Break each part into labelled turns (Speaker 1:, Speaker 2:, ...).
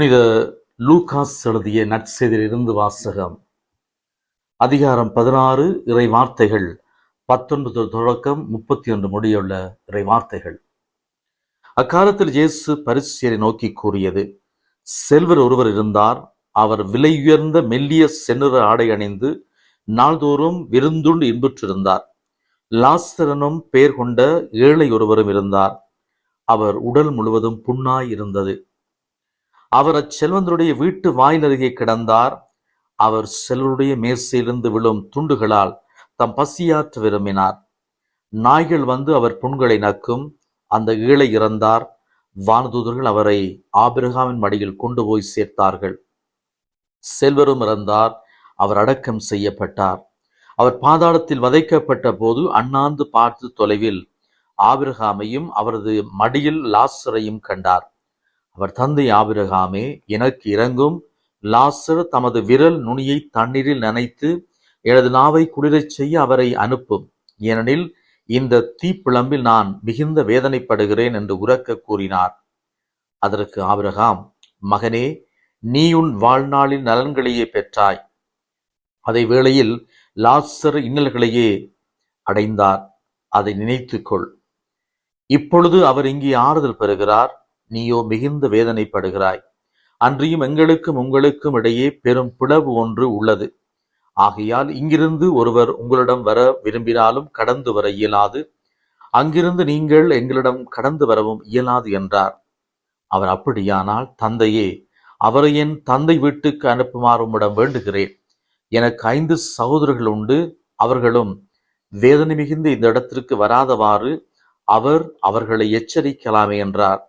Speaker 1: புனித லூகாஸ் எழுதிய நற்செய்தியிலிருந்து வாசகம். அதிகாரம் பதினாறு இறை வார்த்தைகள். பத்தொன்பது தொடக்கம் முப்பத்தி ஒன்று முடியுள்ள இறை வார்த்தைகள். அக்காலத்தில் இயேசு பரிசியரை நோக்கி கூறியது செல்வர் ஒருவர் இருந்தார் அவர் விலையுயர்ந்த மெல்லிய செந்நிற ஆடை அணிந்து நாள்தோறும் விருந்துண்டு இன்புற்றிருந்தார். லாஸ்தரனும் பெயர் கொண்ட ஏழை ஒருவரும் இருந்தார். அவர் உடல் முழுவதும் புண்ணாய் இருந்தது. அவர் அச்செல்வந்தருடைய வீட்டு வாயில் அருகே கிடந்தார். அவர் செல்வருடைய மேசையிலிருந்து விழும் துண்டுகளால் தம் பசியாற்ற விரும்பினார். நாய்கள் வந்து அவர் புண்களை நக்கும். அந்த ஏழை இறந்தார். வானதூதர்கள் அவரை ஆபிரகாமின் மடியில் கொண்டு போய் சேர்த்தார்கள். செல்வரும் இறந்தார். அவர் அடக்கம் செய்யப்பட்டார். அவர் பாதாளத்தில் வதைக்கப்பட்ட போது அண்ணாந்து பார்த்து தொலைவில் ஆபிரகாமையும் அவரது மடியில் லாசரையும் கண்டார். அவர் தந்தை ஆபிரகாமே எனக்கு இறங்கும் லாசர் தமது விரல் நுனியை தண்ணீரில் நனைத்து எனது நாவை குளிரச் செய்ய அவரை அனுப்பும். ஏனெனில் இந்த தீப்பிழம்பில் நான் மிகுந்த வேதனைப்படுகிறேன் என்று உரக்க கூறினார். அதற்கு ஆபிரகாம் மகனே நீ உன் வாழ்நாளில் நலன்களையே பெற்றாய். அதே வேளையில் லாசர் இன்னல்களையே அடைந்தார். அதை நினைத்துக்கொள். இப்பொழுது அவர் இங்கே ஆறுதல் பெறுகிறார். நீயோ மிகுந்த வேதனைப்படுகிறாய். அன்றியும் எங்களுக்கும் உங்களுக்கும் இடையே பெரும் பிளவு ஒன்று உள்ளது. ஆகையால் இங்கிருந்து ஒருவர் உங்களிடம் வர விரும்பினாலும் கடந்து வர இயலாது. அங்கிருந்து நீங்கள் எங்களிடம் கடந்து வரவும் இயலாது என்றார். அவர் அப்படியானால் தந்தையே அவரை என் தந்தை வீட்டுக்கு அனுப்புமாறு உம்மிடம் வேண்டுகிறேன். எனக்கு ஐந்து சகோதரர்கள் உண்டு. அவர்களும் வேதனை மிகுந்த இந்த இடத்திற்கு வராதவாறு அவர் அவர்களை எச்சரிக்கலாமே என்றார்.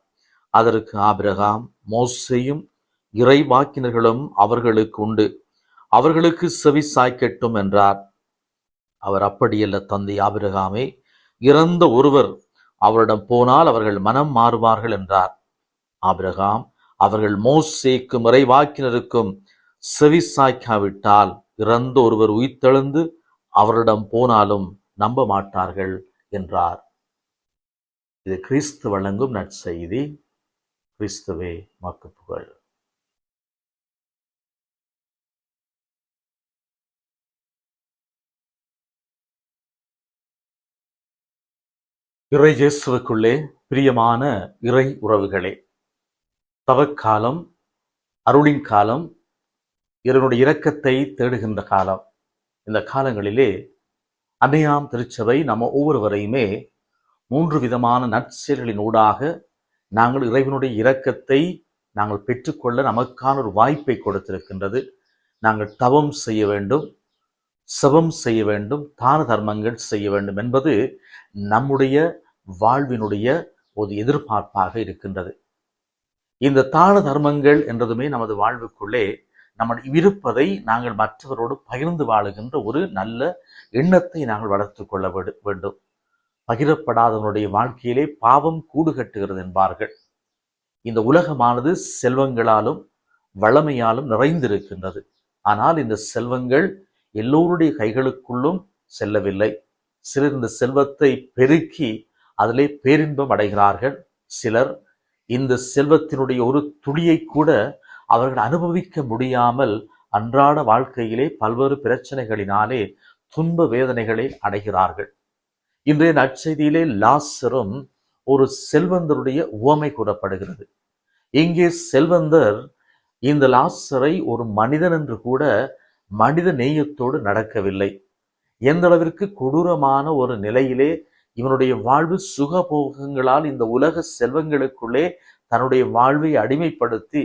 Speaker 1: அதற்கு ஆபிரகாம் மோசையும் இறைவாக்கினர்களும் அவர்களுக்கு உண்டு. அவர்களுக்கு செவி சாய்க்கட்டும் என்றார். அவர் அப்படியல்ல தந்தை ஆபிரகாமே இறந்த ஒருவர் அவரிடம் போனால் அவர்கள் மனம் மாறுவார்கள் என்றார். ஆபிரகாம் அவர்கள் மோசேக்கும் இறைவாக்கினருக்கும் செவி சாய்க்காவிட்டால் இறந்த ஒருவர் உயிர்த்தெழுந்து அவரிடம் போனாலும் நம்ப மாட்டார்கள் என்றார். இது கிறிஸ்து வழங்கும் நற்செய்தி. கிறிஸ்துவே மக்கு புகழ். இறை இயேசுவுக்குள்ளே பிரியமான இறை உறவுகளே தவக்காலம் அருளின் காலம் இவனுடைய இரக்கத்தை தேடுகின்ற காலம். இந்த காலங்களிலே அன்னையாம் திருச்சபை நம்ம ஒவ்வொருவரையுமே மூன்று விதமான நற்செயல்களின் ஊடாக நாங்கள் இறைவனுடைய இரக்கத்தை நாங்கள் பெற்றுக்கொள்ள நமக்கான ஒரு வாய்ப்பை கொடுத்திருக்கின்றது. நாங்கள் தவம் செய்ய வேண்டும் சபம் செய்ய வேண்டும் தான தர்மங்கள் செய்ய வேண்டும் என்பது நம்முடைய வாழ்வினுடைய ஒரு எதிர்பார்ப்பாக இருக்கின்றது. இந்த தான தர்மங்கள் என்றதுமே நமது வாழ்வுக்குள்ளே நம்ம இருப்பதை நாங்கள் மற்றவரோடு பகிர்ந்து வாழுகின்ற ஒரு நல்ல எண்ணத்தை நாங்கள் வளர்த்து கொள்ள வேண்டும். பகிரப்படாதவனுடைய வாழ்க்கையிலே பாவம் கூடு கட்டுகிறது என்பார்கள். இந்த உலகமானது செல்வங்களாலும் வளமையாலும் நிறைந்திருக்கின்றது. ஆனால் இந்த செல்வங்கள் எல்லோருடைய கைகளுக்குள்ளும் செல்லவில்லை. சிலர் இந்த செல்வத்தை பெருக்கி அதிலே பேரின்பம் அடைகிறார்கள். சிலர் இந்த செல்வத்தினுடைய ஒரு துளியை கூட அவர்கள் அனுபவிக்க முடியாமல் அன்றாட வாழ்க்கையிலே பல்வேறு பிரச்சனைகளினாலே துன்ப வேதனைகளை அடைகிறார்கள். இன்றைய நற்செய்தியிலே லாசரும் ஒரு செல்வந்தருடைய உவமை கூறப்படுகிறது. இங்கே செல்வந்தர் இந்த லாசரை ஒரு மனிதன் என்று கூட மனித நேயத்தோடு நடக்கவில்லை. எந்த அளவிற்கு கொடூரமான ஒரு நிலையிலே இவனுடைய வாழ்வு சுகபோகங்களால் இந்த உலக செல்வங்களுக்குள்ளே தன்னுடைய வாழ்வை அடிமைப்படுத்தி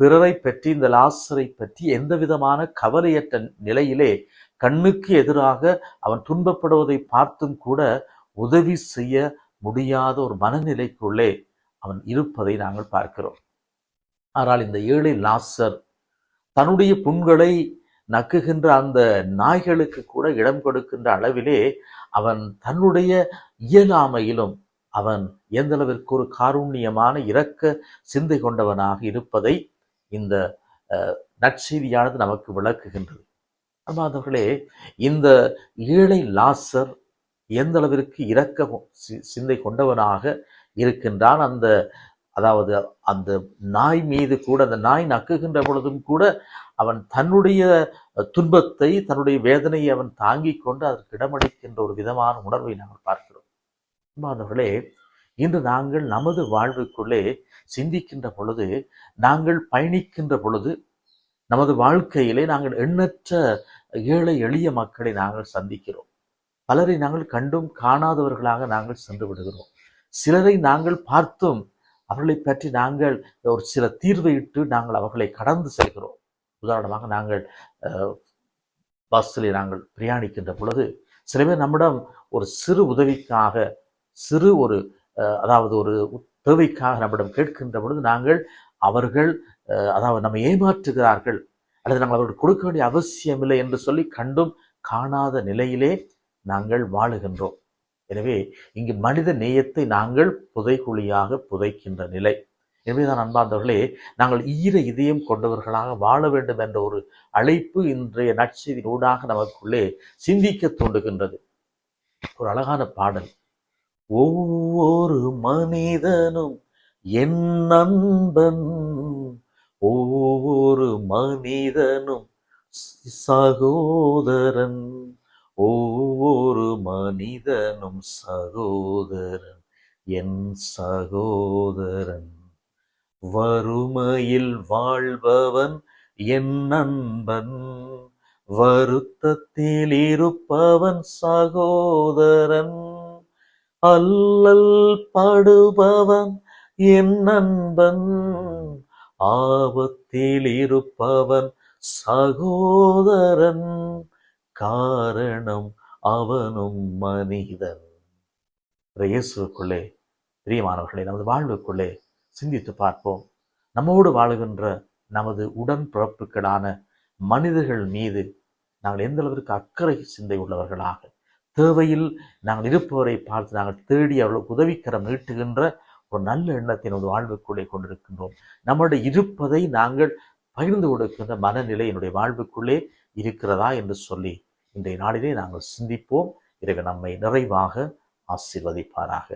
Speaker 1: பிறரை பற்றி இந்த லாசரை பற்றி எந்த விதமான கவலையற்ற நிலையிலே கண்ணுக்கு எதிராக அவன் துன்பப்படுவதை பார்த்தும் கூட உதவி செய்ய முடியாத ஒரு மனநிலைக்குள்ளே அவன் இருப்பதை நாங்கள் பார்க்கிறோம். ஆனால் இந்த ஏழை லாசர் தன்னுடைய புண்களை நக்குகின்ற அந்த நாய்களுக்கு கூட இடம் கொடுக்கின்ற அளவிலே அவன் தன்னுடைய இயலாமையிலும் அவன் எந்தளவிற்கு ஒரு காருண்யமான இரக்க சிந்தை கொண்டவனாக இருப்பதை இந்த நற்செய்தியானது நமக்கு விளக்குகின்றது. அன்பாதவர்களே இந்த ஏழை லாசர் எந்த அளவிற்கு இரக்க சிந்தை கொண்டவனாக இருக்கின்றான் அந்த அதாவது அந்த நாய் மீது கூட அந்த நாய் நக்குகின்ற பொழுதும் கூட அவன் தன்னுடைய துன்பத்தை தன்னுடைய வேதனையை அவன் தாங்கிக் கொண்டு அதற்கு இடமளிக்கின்ற ஒரு விதமான உணர்வை நாங்கள் பார்க்கிறோம். அன்பானவர்களே இன்று நாங்கள் நமது வாழ்வுக்குள்ளே சிந்திக்கின்ற பொழுது நாங்கள் பயணிக்கின்ற பொழுது நமது வாழ்க்கையிலே நாங்கள் எண்ணற்ற ஏழை எளிய மக்களை நாங்கள் சந்திக்கிறோம். பலரை நாங்கள் கண்டும் காணாதவர்களாக நாங்கள் சென்று விடுகிறோம். சிலரை நாங்கள் பார்த்தும் அவர்களை பற்றி நாங்கள் ஒரு சில தீர்வை இட்டு நாங்கள் அவர்களை கடந்து செல்கிறோம். உதாரணமாக நாங்கள் பஸ்ஸில் நாங்கள் பிரயாணிக்கின்ற பொழுது சில பேர் நம்மிடம் ஒரு சிறு உதவிக்காக சிறு ஒரு அதாவது ஒரு தேவைக்காக நம்மிடம் கேட்கின்ற பொழுது நாங்கள் அவர்கள் அதாவது நம்மை ஏமாற்றுகிறார்கள். அல்லது நாங்கள் அவர்களுக்கு கொடுக்க வேண்டிய அவசியமில்லை என்று சொல்லி கண்டும் காணாத நிலையிலே நாங்கள் வாழுகின்றோம். எனவே இங்கு மனித நேயத்தை நாங்கள் புதைகுழியாக புதைக்கின்ற நிலை. எனவேதான் அன்பார்ந்தவர்களே நாங்கள் ஈர இதயம் கொண்டவர்களாக வாழ வேண்டும் என்ற ஒரு அழைப்பு இன்றைய நற்செய்தியின் ஊடாக நமக்குள்ளே சிந்திக்க தூண்டுகின்றது. ஒரு அழகான பாடல். ஒவ்வொரு மனிதனும் என் நண்பன் ஒவ்வொரு மனிதனும் சகோதரன். ஒவ்வொரு மனிதனும் சகோதரன் என் சகோதரன். வறுமையில் வாழ்பவன் என் நண்பன். வருத்தத்தில் இருப்பவன் சகோதரன். அல்லல் படுபவன் என் நண்பன். ஆபத்தில் இருப்பவன் சகோதரன். காரணம் அவனும் மனிதன். இயேசுக்குள்ளே பிரியமானவர்களே நமது வாழ்வுக்குள்ளே சிந்தித்து பார்ப்போம். நம்மோடு வாழுகின்ற நமது உடன்பிறப்புகளான மனிதர்கள் மீது நாங்கள் எந்த அளவிற்கு அக்கறை சிந்தை உள்ளவர்களாக தேவையில் நாங்கள் இருப்பவரை பார்த்து நாங்கள் தேடி அவர்களுக்கு உதவிக்கரம் நீட்டுகின்ற ஒரு நல்ல எண்ணத்தை நமது வாழ்வுக்குள்ளே கொண்டிருக்கின்றோம். நம்முடைய இருப்பதை நாங்கள் பகிர்ந்து கொடுக்கின்ற மனநிலை என்னுடைய வாழ்வுக்குள்ளே இருக்கிறதா என்று சொல்லி இன்றைய நாளிலே நாங்கள் சிந்திப்போம். இறைவன் நம்மை நிறைவாக ஆசீர்வதிப்பாராக.